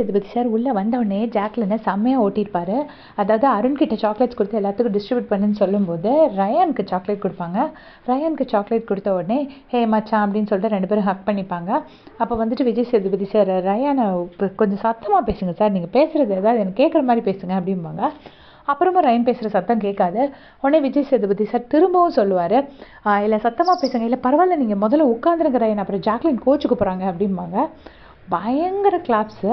Sethupathi sir உள்ளே வந்தவுடனே ஜாக்லினை செம்மையாக ஓட்டியிருப்பாரு. அதாவது அருண்கிட்ட சாக்லேட்ஸ் கொடுத்து எல்லாத்துக்கும் டிஸ்ட்ரிபியூட் பண்ணுன்னு சொல்லும்போது ரயானுக்கு சாக்லேட் கொடுப்பாங்க. ரயானுக்கு சாக்லேட் கொடுத்த உடனே ஹே மச்சான் அப்படின்னு சொல்லிட்டு ரெண்டு பேரும் ஹக் பண்ணிப்பாங்க. அப்போ வந்துட்டு விஜய் சேதுபதி சார் ரயானை இப்போ கொஞ்சம் சத்தமாக பேசுங்க சார். நீங்கள் பேசுகிறது ஏதாவது எனக்கு கேட்குற மாதிரி பேசுங்க அப்படிம்பாங்க. அப்புறமா ரயன் பேசுகிற சத்தம் கேட்காது. உடனே விஜய் சேதுபதி சார் திரும்பவும் சொல்லுவார் இல்லை சத்தமாக பேசுங்க. இல்லை பரவாயில்ல நீங்கள் முதல்ல உட்காந்துருங்க ரயன் அப்புறம் ஜாக்லின் கோச்சுக்கு போகிறாங்க அப்படிம்பாங்க. பயங்கர கிளாப்ஸு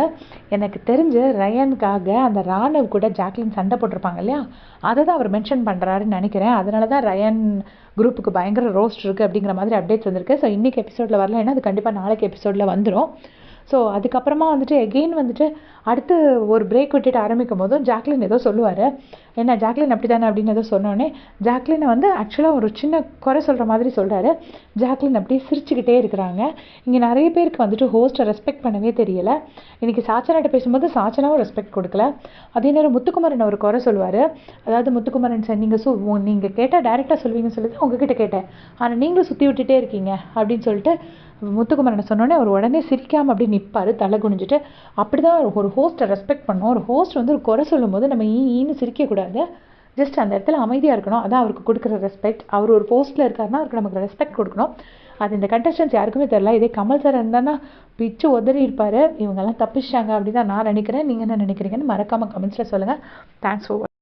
எனக்கு தெரிஞ்சு ரயனுக்காக அந்த ராணுவ கூட ஜாக்லின் சண்டை போட்டிருப்பாங்க இல்லையா? அதை தான் அவர் மென்ஷன் பண்ணுறாருன்னு நினைக்கிறேன். அதனால தான் ரயன் குரூப்புக்கு பயங்கர ரோஸ்ட் இருக்குது அப்படிங்கிற மாதிரி அப்டேட்ஸ் வந்திருக்கு. ஸோ இன்றைக்கி எபிசோடில் வரலன்னா அது கண்டிப்பாக நாளைக்கு எபிசோடில் வந்துடும் ஸோ அதுக்கப்புறமா வந்துட்டு எகெயின் வந்துட்டு அடுத்து ஒரு பிரேக் விட்டுட்டு ஆரம்பிக்கும் போதும் ஜாக்லின் ஏதோ சொல்லுவார். என்ன ஜாக்லின் அப்படி தானே அப்படின்னு ஏதோ சொன்னோடனே ஜாக்லினை வந்து ஆக்சுவலாக ஒரு சின்ன குறை சொல்கிற மாதிரி சொல்கிறாரு ஜாக்லின் அப்படியே சிரிச்சுக்கிட்டே இருக்கிறாங்க. இங்கே நிறைய பேருக்கு வந்துட்டு ஹோஸ்ட்டை ரெஸ்பெக்ட் பண்ணவே தெரியல. இன்றைக்கி சாச்சனாட்ட பேசும்போது சாச்சனாவும் ரெஸ்பெக்ட் கொடுக்கல. அதே நேரம் முத்துக்குமரன் ஒரு குறை சொல்லுவார். அதாவது முத்துக்குமரன் சார் நீங்கள் சொ நீங்கள் கேட்டால் டேரெக்டாக சொல்லுவீங்கன்னு சொல்லி உங்ககிட்ட கேட்டேன். ஆனால் நீங்களும் சுற்றி விட்டுட்டே இருக்கீங்க. அப்படின்னு சொல்லிட்டு முத்துக்குமரனை சொன்னோடனே அவர் உடனே சிரிக்காமல் அப்படியே நிற்பார் தலை குனிஞ்சிட்டு. அப்படி தான் ஒரு ஹோஸ்ட்டை ரெஸ்பெக்ட் பண்ணோம். ஒரு ஹோஸ்ட் வந்து ஒரு குறை சொல்லும்போது நம்ம ஈ ஈன்னு சிரிக்கக்கூடாது. ஜஸ்ட் அந்த இடத்துல அமைதியாக இருக்கணும். அதான் அவருக்கு கொடுக்குற ரெஸ்பெக்ட் அவர் ஒரு போஸ்ட்டில் இருக்காருன்னா அவருக்கு நமக்கு ரெஸ்பெக்ட் கொடுக்கணும். அது இந்த கண்டஸ்டன்ஸ் யாருக்குமே தெரில இதே கமல் சார் இருந்தானா பிச்சு உதறி இருப்பார். இவங்கெல்லாம் தப்பிச்சிட்டாங்க அப்படி தான் நான் நினைக்கிறேன். நீங்கள் என்ன நினைக்கிறீங்கன்னு மறக்காமல் கமெண்ட்ஸில் சொல்லுங்கள் தேங்க்ஸ் ஃபார்